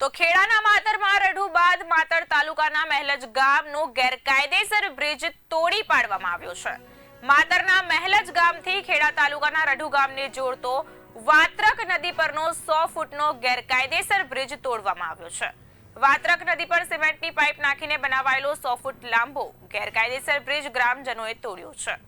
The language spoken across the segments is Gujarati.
તો ખેડાના માતરમાં રઢુ બાદ માતર તાલુકાના મહેલજ ગામનો ગેરકાયદેસર બ્રિજ તોડી પાડવામાં આવ્યો છે. માતરના મહેલજ ગામથી ખેડા તાલુકાના રઢુ ગામને જોડતો વાત્રક નદી પરનો સો ફૂટનો ગેરકાયદેસર બ્રિજ તોડવામાં આવ્યો છે. વાત્રક નદી પર સિમેન્ટની પાઇપ નાખીને બનાવાયેલો સો ફૂટ લાંબો ગેરકાયદેસર બ્રિજ ગ્રામજનોએ તોડ્યો છે.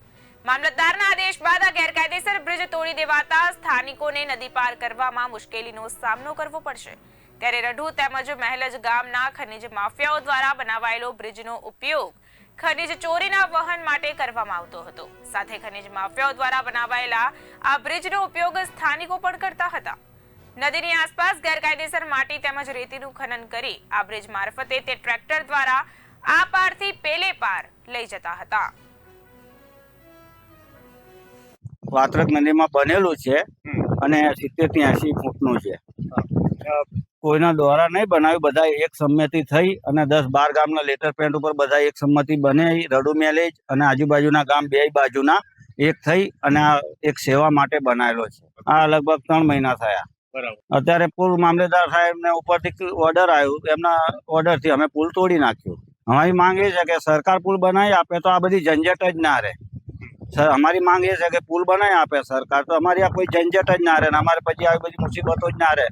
મામલતદારના આદેશ બાદ આ ગેરકાયદેસર બ્રિજ તોડી દેવાતા સ્થાનિકોને નદી પાર કરવામાં મુશ્કેલીનો સામનો કરવો પડશે. ત્યારે રઢુ તેમજ મહેલજ ગામના ખનિજ માફિયાઓ દ્વારા બનાવાયેલો બ્રિજનો ઉપયોગ ખનિજ ચોરીના વહન માટે કરવામાં આવતો હતો. સાથે ખનિજ માફિયાઓ દ્વારા બનાવાયેલા આ બ્રિજનો ઉપયોગ સ્થાનિકો પણ કરતા હતા. નદીની આસપાસ ગેરકાયદેસર માટી તેમજ રેતીનું ખનન કરી આ બ્રિજ મારફતે તે ટ્રેક્ટર દ્વારા આ પારથી પેલે પાર લઈ જતા હતા. વાત્રક નદીમાં બનેલું છે અને સિત્તેરથી એસી ફૂટનું છે. કોઈના દ્વારા નહીં બનાવ્યું. બધા એક સંમતિ થઈ અને દસ બાર ગામના લેટર પેન્ટ ઉપર બધા એક સંમતિ બને રડુ મેલેજ અને આજુબાજુના ગામ બે બાજુના એક થઈ અને આ એક સેવા માટે બનાવેલો છે. આ લગભગ ત્રણ મહિના થયા. અત્યારે પુલ મામલેદાર સાહેબને ઉપરથી ઓર્ડર આવ્યું. એમના ઓર્ડરથી અમે પુલ તોડી નાખ્યું. અમારી માંગ એ છે કે સરકાર પુલ બનાવી આપે તો આ બધી ઝંઝટ જ ના રહે. સર અમારી માંગ એ છે કે પુલ બનાવી આપે સરકાર તો અમારી આ કોઈ ઝંઝટ જ ના રહે ને અમારે પછી આવી બધી મુસીબતો જ ના રહે.